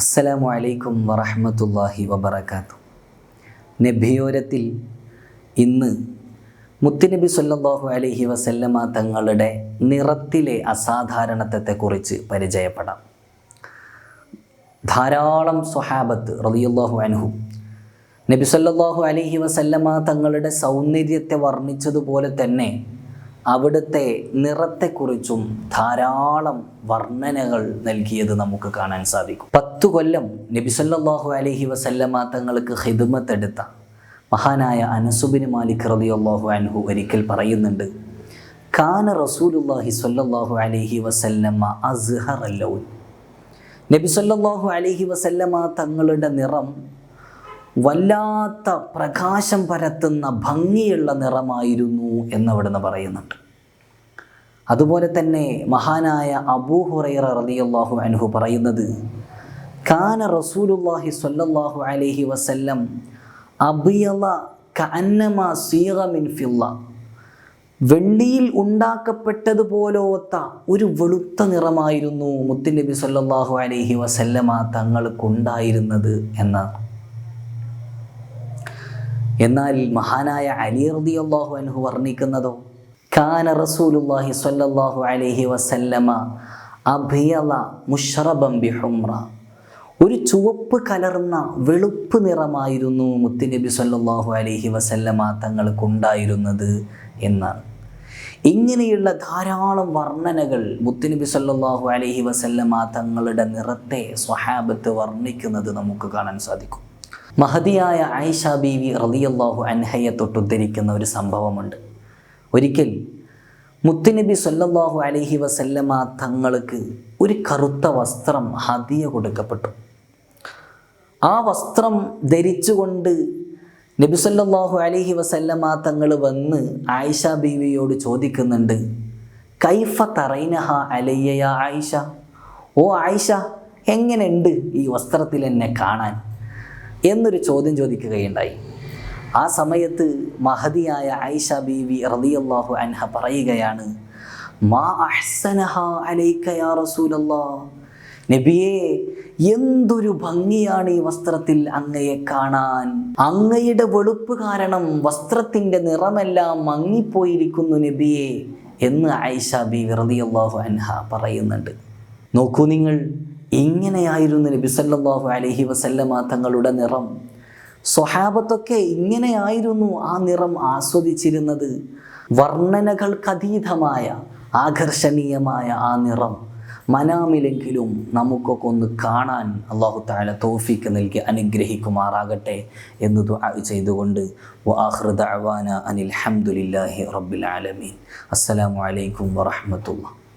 അസ്സലാമു അലൈക്കും വറഹമത്തല്ലാഹി വബർക്കാത്തു നബിയോരത്തിൽ ഇന്ന് മുത്തുനബി സല്ലാഹു അലൈഹി വസല്ലമ തങ്ങളുടെ നിറത്തിലെ അസാധാരണത്വത്തെക്കുറിച്ച് പരിചയപ്പെടാം. ധാരാളം സ്വഹാബത്ത് റളിയല്ലാഹു അനുഹു നബി സല്ലാഹു അലൈഹി വസല്ലമ തങ്ങളുടെ സൗന്ദര്യത്തെ വർണിച്ചതുപോലെ തന്നെ അവിടുത്തെ നിറത്തെക്കുറിച്ചും ധാരാളം വർണനകൾ നൽകിയത് നമുക്ക് കാണാൻ സാധിക്കും. പത്തു കൊല്ലം നബിസല്ലാഹു അലഹി വസല്ലമ തങ്ങൾക്ക് ഹിദ്മത്തെടുത്ത മഹാനായ അനസുബിന് മാലിക് റളിയല്ലാഹു അൻഹു ഒരിക്കൽ പറയുന്നുണ്ട് കാന റസൂലുല്ലാഹി സല്ലാഹു അലഹി വസല്ലമ്മ അസ്ഹർ അല്ലൗൻ നബി അലഹി അലൈഹി വസല്ലമ തങ്ങളുടെ നിറം വല്ലാത്ത പ്രകാശം പരത്തുന്ന ഭംഗിയുള്ള നിറമായിരുന്നു എന്നവിടുന്ന് പറയുന്നുണ്ട്. അതുപോലെ തന്നെ മഹാനായ അബൂ ഹുറൈറ റളിയല്ലാഹു അൻഹു പറയുന്നത് കാന റസൂലുല്ലാഹി സ്വല്ലല്ലാഹു അലൈഹി വസല്ലം അബിയല കഅന്നമ മിൻ ഫില്ല. വെള്ളിയിൽ ഉണ്ടാക്കപ്പെട്ടതുപോലോത്ത ഒരു വെളുത്ത നിറമായിരുന്നു മുത്തുനബി സല്ലാഹു അലൈഹി വസല്ലമ തങ്ങൾക്കുണ്ടായിരുന്നത് എന്നാണ്. എന്നാൽ മഹാനായ അലി അള്ളാഹു അനുഹു വർണിക്കുന്നതോ കാന റസൂലുള്ളാഹി സ്വല്ലല്ലാഹു അലൈഹി വസല്ലമ അഭിയല മുഷറബം ബിഹുമ്ര ഒരു ചുവപ്പ് കലർന്ന വെളുപ്പ് നിറമായിരുന്നു മുത്തുനബി സല്ലാഹു അലൈഹി വസല്ലമ തങ്ങൾക്കുണ്ടായിരുന്നത് എന്നാണ്. ഇങ്ങനെയുള്ള ധാരാളം വർണനകൾ മുത്തുനബി സല്ലാഹു അലൈഹി വസല്ലമ തങ്ങളുടെ നിറത്തെ സ്വഹാബത്ത് വർണിക്കുന്നത് നമുക്ക് കാണാൻ സാധിക്കും. മഹതിയായ ആയിഷ ബീവി റളിയല്ലാഹു അൻഹയെ തൊട്ടുദ്ധരിക്കുന്ന ഒരു സംഭവമുണ്ട്. ഒരിക്കൽ മുത്തുനബി സല്ലല്ലാഹു അലഹി വസല്ലമ തങ്ങൾക്ക് ഒരു കറുത്ത വസ്ത്രം ഹദിയ കൊടുക്കപ്പെട്ടു. ആ വസ്ത്രം ധരിച്ചുകൊണ്ട് നബി സല്ലല്ലാഹു അലഹി വസല്ലമ തങ്ങൾ വന്ന് ആയിഷ ബീവിയോട് ചോദിക്കുന്നുണ്ട് കൈഫ തറൈനഹ അലയ്യ ആയിഷ? ഓ ആയിഷ എങ്ങനെയുണ്ട് ഈ വസ്ത്രത്തിൽ എന്നെ കാണാൻ? എന്നൊരു ചോദ്യം ചോദിക്കുകയുണ്ടായി. ആ സമയത്ത് മഹതിയായ ഐഷ ബീവി റളിയല്ലാഹു അൻഹ പറയുകയാണ് മാ അഹ്സനഹ യാ നബിയെ എന്തൊരു ഭംഗിയാണ് ഈ വസ്ത്രത്തിൽ അങ്ങയെ കാണാൻ. അങ്ങയുടെ വെളുപ്പ് കാരണം വസ്ത്രത്തിന്റെ നിറമെല്ലാം മങ്ങിപ്പോയിരിക്കുന്നു നബിയെ എന്ന് ഐഷ ബി റളിയല്ലാഹു അൻഹ പറയുന്നുണ്ട്. നോക്കൂ നിങ്ങൾ ഇങ്ങനെയായിരുന്നു നബി സല്ലല്ലാഹു അലൈഹി വസല്ലമ തങ്ങളുടെ നിറം. സ്വഹാബത്തൊക്കെ ഇങ്ങനെയായിരുന്നു ആ നിറം ആസ്വദിച്ചിരുന്നത്. വർണനകൾക്കതീതമായ ആകർഷണീയമായ ആ നിറം മനാമിലെങ്കിലും നമുക്കൊക്കെ ഒന്ന് കാണാൻ അള്ളാഹു താല തോഫിക്ക് നൽകി അനുഗ്രഹിക്കുമാറാകട്ടെ എന്ന് ചെയ്തുകൊണ്ട്. വആഖിറു ദഅവാന അനിൽ ഹംദുലില്ലാഹി റബ്ബിൽ ആലമീൻ. വറഹ്മത്തുള്ളാഹി.